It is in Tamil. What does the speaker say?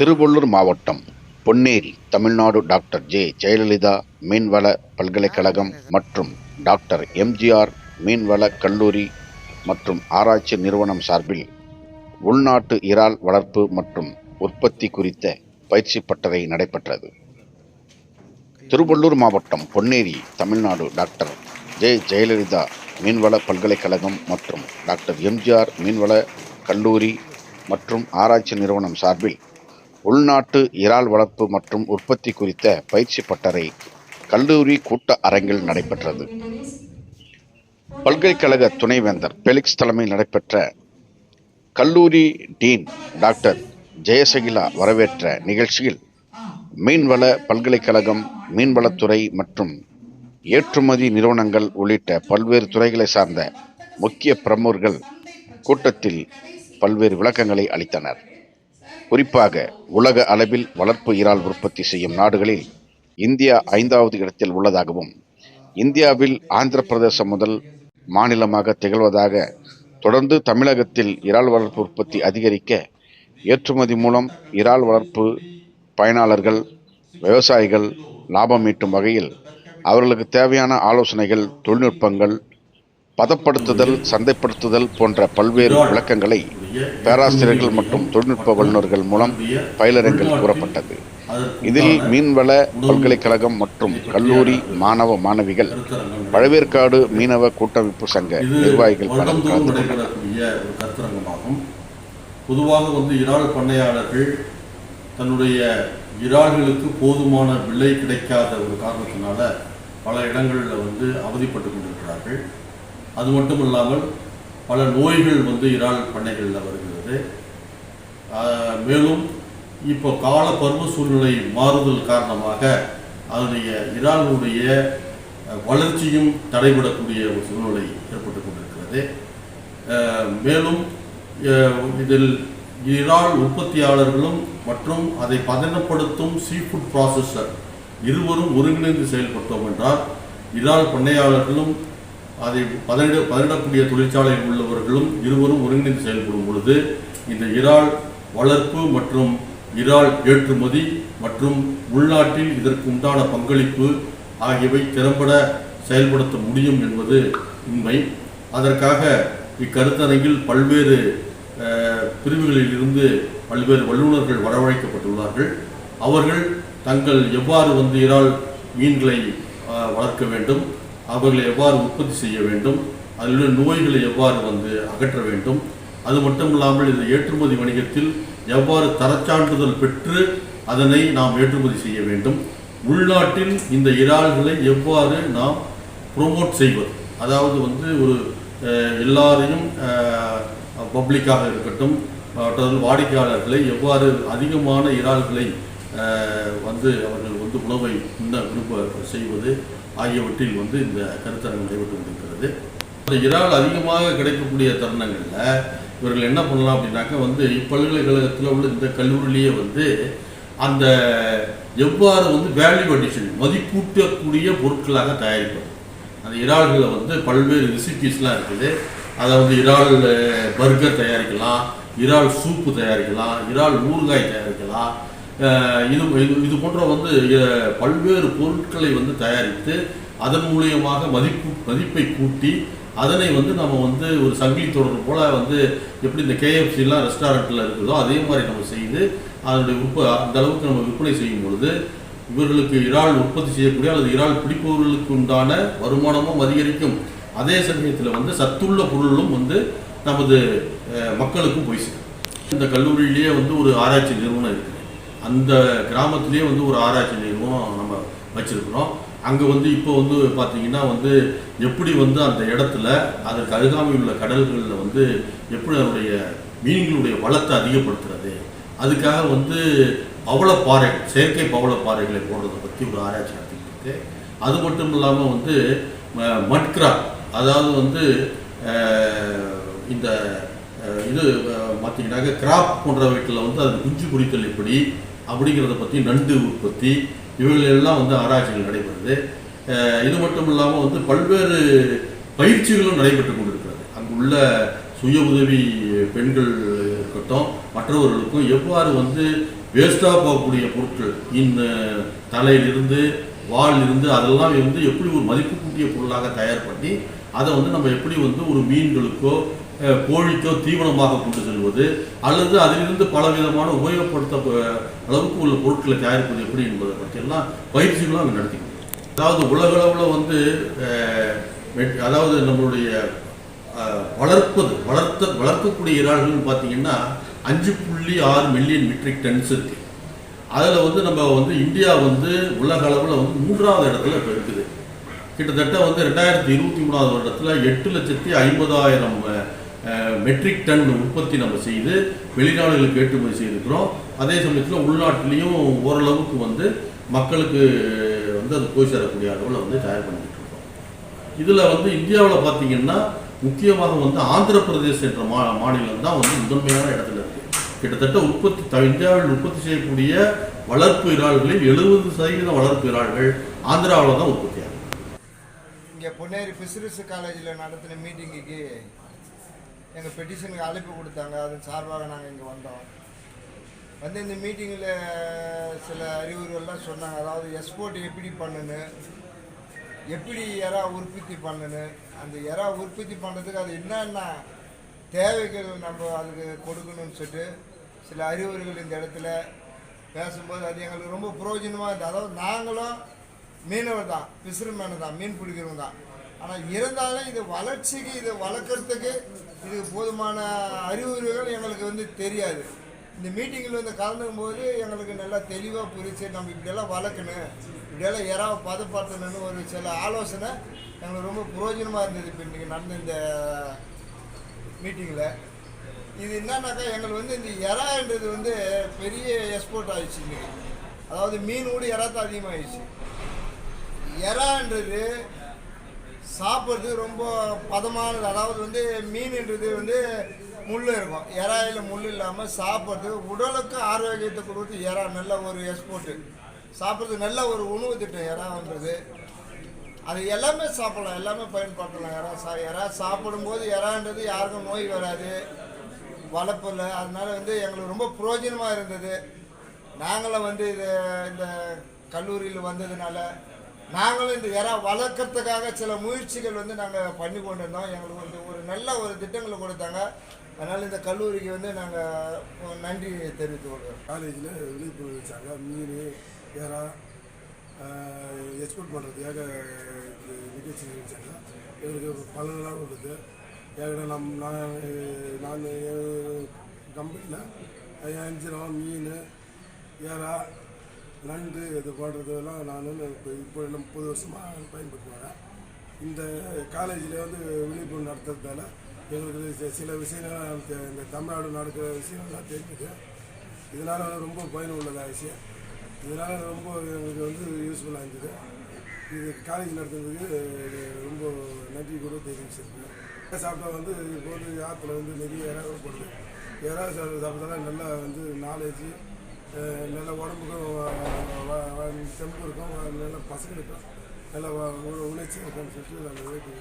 திருவள்ளூர் மாவட்டம் பொன்னேரி தமிழ்நாடு டாக்டர் ஜே. ஜெயலலிதா மீன்வள பல்கலைக்கழகம் மற்றும் டாக்டர் எம்ஜிஆர் மீன்வள கல்லூரி மற்றும் ஆராய்ச்சி நிறுவனம் சார்பில் உள்நாட்டு இறால் வளர்ப்பு மற்றும் உற்பத்தி குறித்த பயிற்சி பட்டறை நடைபெற்றது. திருவள்ளூர் மாவட்டம் பொன்னேரி தமிழ்நாடு டாக்டர் ஜே. ஜெயலலிதா மீன்வள பல்கலைக்கழகம் மற்றும் டாக்டர் எம்ஜிஆர் மீன்வள கல்லூரி மற்றும் ஆராய்ச்சி நிறுவனம் சார்பில் உள்நாட்டு இறால் வளர்ப்பு மற்றும் உற்பத்தி குறித்த பயிற்சி பட்டறை கல்லூரி கூட்ட அரங்கில் நடைபெற்றது. பல்கலைக்கழக துணைவேந்தர் பெலிக்ஸ் தலைமையில் நடைபெற்ற கல்லூரி டீன் டாக்டர் ஜெயசகிலா வரவேற்ற நிகழ்ச்சியில் மீன்வள பல்கலைக்கழகம் மீன்வளத்துறை மற்றும் ஏற்றுமதி நிறுவனங்கள் உள்ளிட்ட பல்வேறு துறைகளை சார்ந்த முக்கிய பிரமுகர்கள் கூட்டத்தில் பல்வேறு விளக்கங்களை அளித்தனர். குறிப்பாக உலக அளவில் வளர்ப்பு இறால் உற்பத்தி செய்யும் நாடுகளில் இந்தியா ஐந்தாவது இடத்தில் உள்ளதாகவும் இந்தியாவில் ஆந்திர பிரதேசம் முதல் மாநிலமாக திகழ்வதாக தொடர்ந்து தமிழகத்தில் இறால் வளர்ப்பு உற்பத்தி அதிகரிக்க ஏற்றுமதி மூலம் இறால் வளர்ப்பு பயனாளர்கள் விவசாயிகள் லாபம் ஈட்டும் வகையில் அவர்களுக்கு தேவையான ஆலோசனைகள் தொழில்நுட்பங்கள் பதப்படுத்துதல் சந்தைப்படுத்துதல் போன்ற பல்வேறு விளக்கங்களை பேராசிரியர்கள் மற்றும் தொழில்நுட்ப வல்லுநர்கள் மூலம் பயிலரங்கில் கூறப்பட்டது. இதில் மீன்வள பல்கலைக்கழகம் மற்றும் கல்லூரி மாணவ மாணவிகள் பழவேற்காடு மீனவ கூட்டமைப்பு சங்க நிர்வாகிகள் பலர் கலந்து கொண்டனர் பொதுவாக வந்து இறால் பண்ணையாளர்கள் தன்னுடைய இறால்களுக்கு போதுமான விலை கிடைக்காத ஒரு காரணத்தினால பல இடங்களில் வந்து அவதிப்பட்டு கொண்டிருக்கிறார்கள். அது மட்டும் இல்லாமல் பல நோய்கள் வந்து இறால் பண்ணைகளில் வருகிறது. மேலும் இப்போ கால பருவ சூழ்நிலை மாறுதல் காரணமாக அதனுடைய இறாலுடைய வளர்ச்சியும் தடைபடக்கூடிய ஒரு சூழ்நிலை ஏற்பட்டு கொண்டிருக்கிறது. மேலும் இதில் இறால் உற்பத்தியாளர்களும் மற்றும் அதை பதனப்படுத்தும் சீஃபுட் ப்ராசஸர் இருவரும் ஒருங்கிணைந்து செயல்பட்டோம் என்றால் இறால் பண்ணையாளர்களும் அதை பதனிட பதனிடக்கூடிய தொழிற்சாலையில் உள்ளவர்களும் இருவரும் ஒருங்கிணைந்து செயல்படும் பொழுது இந்த இறால் வளர்ப்பு மற்றும் இறால் ஏற்றுமதி மற்றும் உள்நாட்டில் இதற்கு உண்டான பங்களிப்பு ஆகியவை திறம்பட செயல்படுத்த முடியும் என்பது உண்மை. அதற்காக இக்கருத்தரங்கில் பல்வேறு பிரிவுகளில் இருந்து பல்வேறு வல்லுநர்கள் வரவழைக்கப்பட்டுள்ளார்கள். அவர்கள் தங்கள் எவ்வாறு வந்து இறால் மீன்களை வளர்க்க வேண்டும் அவர்களை எவ்வாறு உற்பத்தி செய்ய வேண்டும் அதில் உள்ள நோய்களை எவ்வாறு வந்து அகற்ற வேண்டும் அது மட்டும் இல்லாமல் இந்த ஏற்றுமதி வணிகத்தில் எவ்வாறு தரச்சான்றிதழ் பெற்று அதனை நாம் ஏற்றுமதி செய்ய வேண்டும் உள்நாட்டில் இந்த இறால்களை எவ்வாறு நாம் ப்ரோமோட் செய்வது. அதாவது வந்து ஒரு எல்லாரையும் பப்ளிக்காக இருக்கட்டும் மற்றது வாடிக்கையாளர்களை எவ்வாறு அதிகமான இறால்களை வந்து அவர்கள் வந்து உணவை உண்ண விரும்ப செய்வது ஆகியவற்றில் வந்து இந்த கருத்தரங்கு நடைபெற்று கொண்டிருக்கிறது. இந்த இறால் அதிகமாக கிடைக்கக்கூடிய தருணங்களில் இவர்கள் என்ன பண்ணலாம் அப்படின்னாக்கா வந்து இப்பல்கலைக்கழகத்தில் உள்ள இந்த கல்லூரியிலேயே வந்து அந்த எவ்வாறு வந்து வேல்யூ அடிஷன் மதிப்பூட்டக்கூடிய பொருட்களாக தயாரிப்பது அந்த இறால்களை வந்து பல்வேறு ரெசிபீஸ்லாம் இருக்குது. அதை வந்து இறால் பர்கர் தயாரிக்கலாம் இறால் சூப்பு தயாரிக்கலாம் இறால் ஊறுகாய் தயாரிக்கலாம் இது இது இது போன்ற வந்து பல்வேறு பொருட்களை வந்து தயாரித்து அதன் மூலியமாக மதிப்பு மதிப்பை கூட்டி அதனை வந்து நம்ம வந்து ஒரு சங்கிலி தொடர் போல வந்து எப்படி இந்த கேஎஃப்சிலாம் ரெஸ்டாரண்ட்டில் இருக்குதோ அதே மாதிரி நம்ம செய்து அதனுடைய உற்ப அந்த அளவுக்கு நம்ம விற்பனை செய்யும் பொழுது இவர்களுக்கு இறால் உற்பத்தி செய்யக்கூடிய அல்லது இறால் பிடிப்பவர்களுக்கு உண்டான வருமானமும் அதிகரிக்கும். அதே சமயத்தில் வந்து சத்துள்ள பொருளும் வந்து நமது மக்களுக்கும் போய் சேரும். இந்த கல்லூரியிலேயே வந்து ஒரு ஆராய்ச்சி நிறுவனம் இருக்குது அந்த கிராமத்திலேயே வந்து ஒரு ஆராய்ச்சி நிறுவனம் நம்ம வச்சுருக்குறோம். அங்கே வந்து இப்போ வந்து பார்த்தீங்கன்னா வந்து எப்படி வந்து அந்த இடத்துல அதற்கு அருகாமை உள்ள கடல்களில் வந்து எப்படி அதனுடைய மீன்களுடைய வளத்தை அதிகப்படுத்துறது அதுக்காக வந்து பவளப்பாறை செயற்கை பவளப்பாறைகளை போடுறதை பற்றி ஒரு ஆராய்ச்சி நடத்திட்டு இருக்கு. அது மட்டும் இல்லாமல் வந்து மட்கிராப் அதாவது வந்து இந்த இது பார்த்தீங்கன்னாக்க கிராப் போன்றவற்றில் வந்து அது குஞ்சு பொரித்தல் எப்படி அப்படிங்கிறத பற்றி நண்டு உற்பத்தி இவைகளெல்லாம் வந்து ஆராய்ச்சிகள் நடைபெறுது. இது மட்டும் இல்லாமல் வந்து பல்வேறு பயிற்சிகளும் நடைபெற்று கொண்டிருக்கிறது. அங்குள்ள சுய உதவி பெண்கள் இருக்கட்டும் மற்றவர்களுக்கும் எவ்வாறு வந்து வேஸ்ட்டாக போகக்கூடிய பொருட்கள் இந்த தலையிலிருந்து வாலிலிருந்து அதெல்லாம் வந்து எப்படி ஒரு மதிப்பு கூட்டிய பொருளாக தயார் பண்ணி அதை வந்து நம்ம எப்படி வந்து ஒரு மீன்களுக்கோ கோழிக்கோ தீவனமாக கொண்டு செல்வது அல்லது அதிலிருந்து பல விதமான உபயோகப்படுத்த அளவுக்கு உள்ள பொருட்களை தயாரிப்பது எப்படி என்பதை பற்றியெல்லாம் பயிற்சிகளும் அங்கே நடத்திக்கணும் அதாவது உலகளவில் வந்து அதாவது நம்மளுடைய வளர்ப்பது வளர்த்த வளர்க்கக்கூடிய இறால்கள்னு பார்த்தீங்கன்னா அஞ்சு புள்ளி ஆறு மில்லியன் மெட்ரிக் டன்ஸ் இருக்கு. அதில் வந்து நம்ம வந்து இந்தியா வந்து உலக அளவில் வந்து மூன்றாவது இடத்துல இப்போ இருக்குது. கிட்டத்தட்ட வந்து ரெண்டாயிரத்தி இருபத்தி மூணாவது வருடத்தில் எட்டு லட்சத்தி ஐம்பதாயிரம் மெட்ரிக் டன் உற்பத்தி நம்ம செய்து வெளிநாடுகளுக்கு ஏற்றுமதி செய்திருக்கிறோம். அதே சமயத்தில் உள்நாட்டிலையும் ஓரளவுக்கு வந்து மக்களுக்கு வந்து அது போய் சேரக்கூடிய அளவில் வந்து தயார் பண்ணிட்டு இருக்கோம். இதில் வந்து இந்தியாவில் பார்த்தீங்கன்னா முக்கியமாக வந்து ஆந்திர பிரதேஷ் என்ற மா மாநிலம் தான் வந்து முதன்மையான இடத்துல இருக்குது கிட்டத்தட்ட உற்பத்தி த- இந்தியாவில் உற்பத்தி செய்யக்கூடிய வளர்ப்பு இறால்களில் எழுபது சதவீத வளர்ப்பு இறால்கள் ஆந்திராவில் தான் உற்பத்தி ஆகும் இங்கே பொன்னேரி ஃபிஷரிஸ் காலேஜில் நடத்தின மீட்டிங்குக்கு எங்கள் பெட்டிஷனுக்கு அழைப்பு கொடுத்தாங்க. அதன் சார்பாக நாங்கள் இங்கே வந்தோம். வந்து இந்த மீட்டிங்கில் சில அறிவுரைகள்லாம் சொன்னாங்க. அதாவது எக்ஸ்போர்ட் எப்படி பண்ணணும் எப்படி எறா உற்பத்தி பண்ணணும் அந்த எறா உற்பத்தி பண்ணுறதுக்கு அது என்னென்ன தேவைகள் நம்ம அதுக்கு கொடுக்கணும்னு சொல்லிட்டு சில அறிவுரைகள் இந்த இடத்துல பேசும்போது அது எங்களுக்கு ரொம்ப பிரயோஜனமாக இருந்தது. அதாவது நாங்களும் மீனவர் தான் ஃபிஷர்மேனு தான் மீன் பிடிக்கிறவங்க தான். ஆனால் இருந்தாலும் இது வளர்ச்சிக்கு இது வளர்க்குறதுக்கு இது போதுமான அறிவுரைகள் எங்களுக்கு வந்து தெரியாது. இந்த மீட்டிங்கில் வந்து கலந்துக்கும் போது எங்களுக்கு நல்லா தெளிவாக புரிச்சு நம்ம இப்படியெல்லாம் வளர்க்கணும் இப்படியெல்லாம் யாராவது பதப்படுத்தணும்னு ஒரு சில ஆலோசனை எங்களுக்கு ரொம்ப பிரயோஜனமாக இருந்தது இப்போ இன்றைக்கி நடந்த இந்த மீட்டிங்கில். இது என்னன்னாக்கா எங்களுக்கு வந்து இந்த எறான்றது வந்து பெரிய எக்ஸ்போர்ட் ஆயிடுச்சு இன்றைக்கி அதாவது மீனோடு எறாத்தான் அதிகமாகிடுச்சு எறான்றது சாப்பிட்றது ரொம்ப பதமானது. அதாவது வந்து மீன்ன்றது வந்து முள் இருக்கும். இறாயில் முள் இல்லாமல் சாப்பிட்றது உடலுக்கு ஆரோக்கியத்தை கொடுத்து இறா நல்ல ஒரு எக்ஸ்போர்ட்டு சாப்பிட்றது நல்ல ஒரு உணவு திட்டம் எறான்றது அது எல்லாமே சாப்பிடலாம். எல்லாமே பயன்படுத்தலாம். இறா சா இறா சாப்பிடும்போது இறான்றது யாருக்கும் நோய் வராது. வளர்ப்பில் அதனால் வந்து எங்களுக்கு ரொம்ப பிரயோஜனமாக இருந்தது. நாங்களும் வந்து இது இந்த கல்லூரியில் வந்ததுனால நாங்களும் இந்த இறா வளர்க்கறதுக்காக சில முயற்சிகள் வந்து நாங்கள் பண்ணி கொண்டு இருந்தோம் எங்களுக்கு வந்து ஒரு நல்ல ஒரு திட்டங்களை கொடுத்தாங்க. அதனால் இந்த கல்லூரிக்கு வந்து நாங்கள் நன்றி தெரிவித்துக் கொள்கிறோம். காலேஜில் விழிப்புணர்வு வச்சாங்க மீன் இறா எக்ஸ்போர்ட் பண்ணுறதுக்காக இது நிகழ்ச்சி வச்சாங்க எங்களுக்கு பலனெல்லாம் கொடுத்து ஏன்னா நம் நான் நான் கம்பெனியில் அஞ்சிரம் மீன் இறா நண்டு இது போடுறதெல்லாம் நான் இப்போ இப்போ முப்பது வருஷமாக பயன்படுத்துவேன் இந்த காலேஜில் வந்து விழிப்புணர்வு நடத்துறதால எங்களுக்கு சில விஷயங்கள் இந்த தமிழ்நாடு நடக்கிற விஷயங்கள்லாம் தெரிஞ்சுது. இதனால் ரொம்ப பயனுள்ளதாக விஷயம். இதனால் ரொம்ப எங்களுக்கு வந்து யூஸ்ஃபுல்லாக இருந்தது. இது காலேஜ் நடத்துறதுக்கு ரொம்ப நன்றி கூட தெரிவிச்சிருக்கேன் சாப்பிட்டா வந்து இப்போ வந்து ஆற்றுல வந்து நிறைய இறா போடுது. இறா சாப்பிட்டு சாப்பிட்டாலும் நல்லா வந்து நாலேஜ் நல்ல உடம்புக்கும் வ- இருக்கும் வ- தெம்பு இருக்கும் நல்ல பசங்களுக்கும் நல்ல உணர்ச்சி இருக்கும்னு சொல்லிட்டு நாங்கள் வேட்டி